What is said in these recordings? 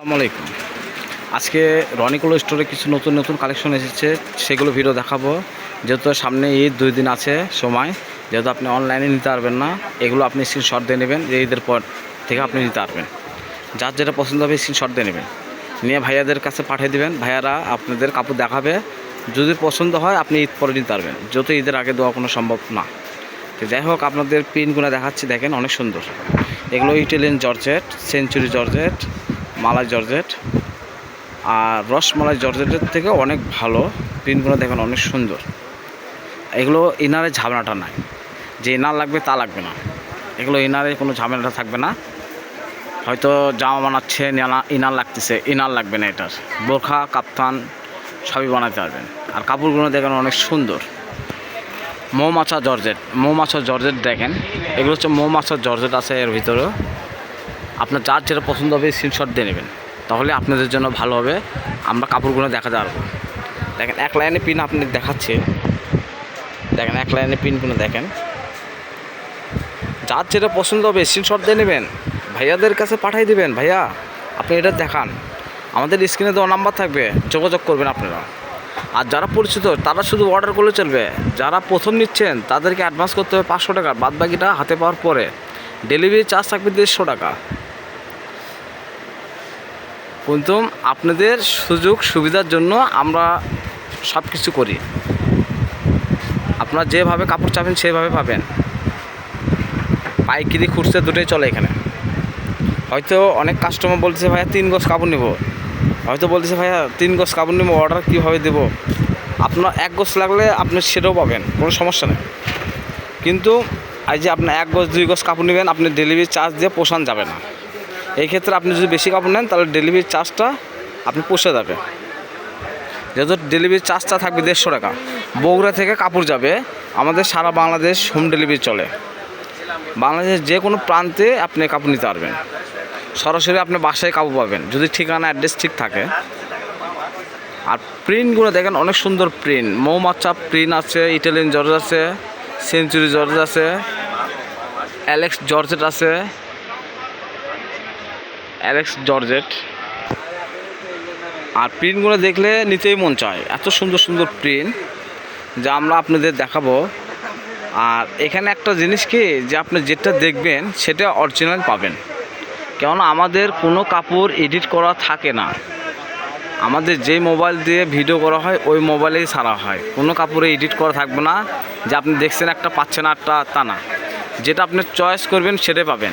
আসসালামু আলাইকুম। আজকে রনিকুলো স্টোরে কিছু নতুন নতুন কালেকশন এসেছে, সেগুলো ভিডিও দেখাবো। যেহেতু সামনে ঈদ, দুই দিন আছে সময়, যেহেতু আপনি অনলাইনে নিতে পারবেন না, এগুলো আপনি স্ক্রিনশট দিয়ে নেবেন ঈদের পর থেকে আপনি নিতে পারবেন। যার যেটা পছন্দ হবে স্ক্রিনশট দিয়ে নেবেন। নিয়ে ভাইয়াদের কাছে পাঠিয়ে দেবেন, ভাইয়ারা আপনাদের কাপড় দেখাবে। যদি পছন্দ হয়, আপনি ঈদ পরে নিতে পারবেন যত ঈদের আগে দেওয়া কোনো সম্ভব না। তো যাই হোক, আপনাদের প্রিন্টগুলো দেখাচ্ছি, দেখেন অনেক সুন্দর। এগুলো ইটালিয়ান জর্জেট সেঞ্চুরি জর্জেট মালাই জর্জেট। আর রসমালাই জর্জেটের থেকে অনেক ভালো প্রিন্টগুলো দেখেন অনেক সুন্দর। এগুলো ইনারে ঝামেলাটা নাই। যে ইনার লাগবে তা লাগবে না। এগুলো ইনারে কোনো ঝামেলাটা থাকবে না। হয়তো জামা বানাচ্ছে ইনার- লাগতেছে, ইনার লাগবে না এটার। বোরখা, কাপ্তান সবই বানাতে পারবেন। আর কাপড়গুলো দেখেন অনেক সুন্দর। মৌমাছা জর্জেট। মৌমাছা জর্জেট দেখেন। এগুলো হচ্ছে মৌমাছা জর্জেট আছে এর ভিতরেও। আপনার যার যেটা পছন্দ হবে স্ক্রিনশট দিয়ে নেবেন। তাহলে আপনাদের জন্য ভালো হবে। আমরা কাপড়গুলো দেখাতে পারব। দেখেন, এক লাইনে পিন আপনি দেখাচ্ছে। দেখেন, এক লাইনে পিনগুলো দেখেন। যার যেটা পছন্দ হবে স্ক্রিনশট দিয়ে নেবেন। ভাইয়াদের কাছে পাঠিয়ে দেবেন, ভাইয়া। আপনি এটা দেখান। আমাদের স্ক্রিনে দেওয়া নাম্বার থাকবে। যোগাযোগ করবেন আপনারা। আর যারা পরিচিত, তারা শুধু অর্ডার করলে চলবে। যারা প্রথম নিচ্ছেন, তাদেরকে অ্যাডভান্স করতে হবে পাঁচশো টাকা। বাদ বাকিটা হাতে পাওয়ার পরে। ডেলিভারি চার্জ থাকবে দেড়শো টাকা। কিন্তু আপনাদের সুযোগ সুবিধার জন্য আমরা সব কিছু করি। আপনারা যেভাবে কাপড় চাবেন সেভাবে পাবেন। পাইকিরি খুচরা দুটোই চলে এখানে। হয়তো অনেক কাস্টমার বলতেছে, ভাইয়া, তিন গজ কাপড় নেব। হয়তো বলতেছে, ভাইয়া, তিন গজ কাপড় নেব অর্ডার কীভাবে দেবো? আপনার এক গজ লাগলে আপনি সেটাও পাবেন, কোনো সমস্যা নেই। কিন্তু এই যে আপনি এক গজ, দুই গজ কাপড় নেবেন, আপনি ডেলিভারি চার্জ দিয়ে পোষান যাবে না। এই ক্ষেত্রে আপনি যদি বেশি কাপড় নেন, তাহলে ডেলিভারি চার্জটা আপনি পোষে যাবে। যেহেতু ডেলিভারি চার্জটা থাকবে দেড়শো টাকা। বগুড়া থেকে কাপড় যাবে, আমাদের সারা বাংলাদেশ হোম ডেলিভারি চলে। বাংলাদেশের যে কোনো প্রান্তে আপনি কাপড় নিতে পারবেন। সরাসরি আপনি বাসায় কাপড় পাবেন, যদি ঠিকানা অ্যাড্রেস ঠিক থাকে। আর প্রিন্টগুলো দেখেন, অনেক সুন্দর প্রিন্ট মৌমাছা প্রিন্ট আছে ইটালিয়ান জর্জ আছে সেঞ্চুরি জর্জ আছে অ্যালেক্স জর্জেট আছে। Alex georgette. আর প্রিন্টগুলো দেখলে নিতেই মন চায়। এত সুন্দর সুন্দর প্রিন্ট যা আমরা আপনাদের দেখাবো। আর এখানে একটা জিনিস কি, যে আপনি যেটা দেখবেন সেটা অরিজিনাল পাবেন। কেননা আমাদের কোনো কাপড় এডিট করা থাকে না। আমাদের যে মোবাইল দিয়ে ভিডিও করা হয়, ওই মোবাইলেই সারা হয়। কোনো কাপড়ে এডিট করা থাকবে না। যে আপনি দেখছেন একটা পাচ্ছেন একটা তা না। যেটা আপনি চয়েস করবেন, সেটাই পাবেন।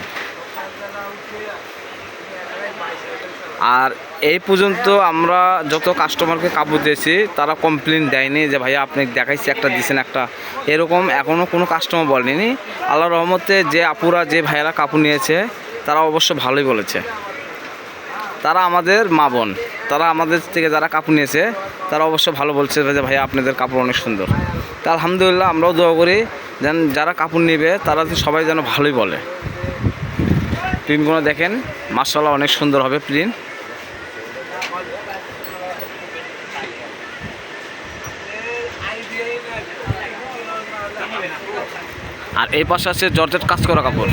আর এই পর্যন্ত আমরা যত কাস্টমারকে কাপড় দিয়েছি, তারা কমপ্লেন দেয়নি যে, ভাইয়া, আপনি দেখাইছি একটা, দিছেন একটা। এরকম এখনও কোনো কাস্টমার বলেনি। আল্লাহ রহমতে যে আপুরা, যে ভাইয়েরা কাপড় নিয়েছে, তারা অবশ্য ভালোই বলেছে। তারা আমাদের মা বোন। তারা আমাদের থেকে যারা কাপড় নিয়েছে, তারা অবশ্য ভালো বলছে যে, ভাইয়া, আপনাদের কাপড় অনেক সুন্দর। তা আলহামদুলিল্লাহ আমরাও দোয়া করি, যেন যারা কাপড় নেবে, তারা সবাই যেন ভালোই বলে। প্রিন্টগুলো দেখেন মার্শাল্লাহ অনেক সুন্দর হবে প্রিন্ট। আর এই পাশে আছে জর্জেট কাজ করা কাপড়।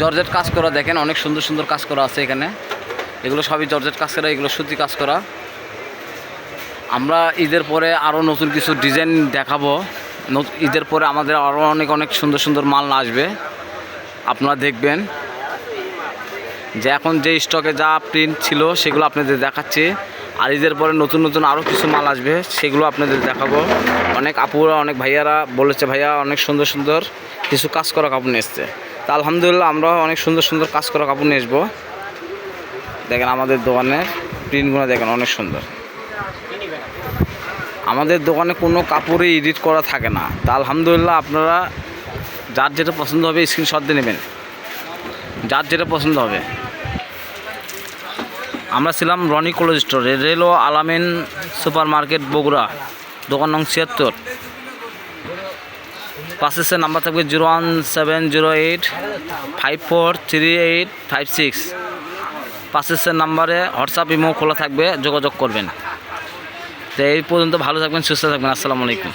জর্জেট কাজ করা দেখেন, অনেক সুন্দর সুন্দর কাজ করা আছে এখানে। এগুলো সবই জর্জেট কাজ করা, এগুলো সুতি কাজ করা। আমরা ঈদের পরে আরও নতুন কিছু ডিজাইন দেখাবো। ঈদের পরে আমাদের আরও অনেক অনেক সুন্দর সুন্দর মাল আসবে। আপনারা দেখবেন যে এখন যে স্টকে যা প্রিন্ট ছিল সেগুলো আপনাদের দেখাচ্ছি। আর ঈদের পরে নতুন নতুন আরও কিছু মাল আসবে, সেগুলো আপনাদের দেখাবো। অনেক আপুরা, অনেক ভাইয়ারা বলেছে, ভাইয়া, অনেক সুন্দর সুন্দর কিছু কাজ করা কাপড় নিয়ে এসছে। তা আলহামদুলিল্লাহ আমরা অনেক সুন্দর সুন্দর কাজ করা কাপড় নিয়ে আসব। দেখেন আমাদের দোকানের প্রিন্টগুলো দেখেন অনেক সুন্দর। আমাদের দোকানে কোনো কাপড়ই এডিট করা থাকে না। তা আলহামদুলিল্লাহ আপনারা যার যেটা পছন্দ হবে স্ক্রিনশট দিয়ে নেবেন। যার যেটা পছন্দ হবে। আমরা ছিলাম রনি কলেজ স্টোরে রেলো আলামিন সুপার মার্কেট বগুড়া, দোকান নং ছিয়াত্তর। পাশের নাম্বার থাকবে zero one seven zero eight five four three eight five six. পাশের নাম্বারে হোয়াটসঅ্যাপ, ইমো খোলা থাকবে, যোগাযোগ করবেন। তো এই পর্যন্ত ভালো থাকবেন সুস্থ থাকবেন আসসালামু আলাইকুম।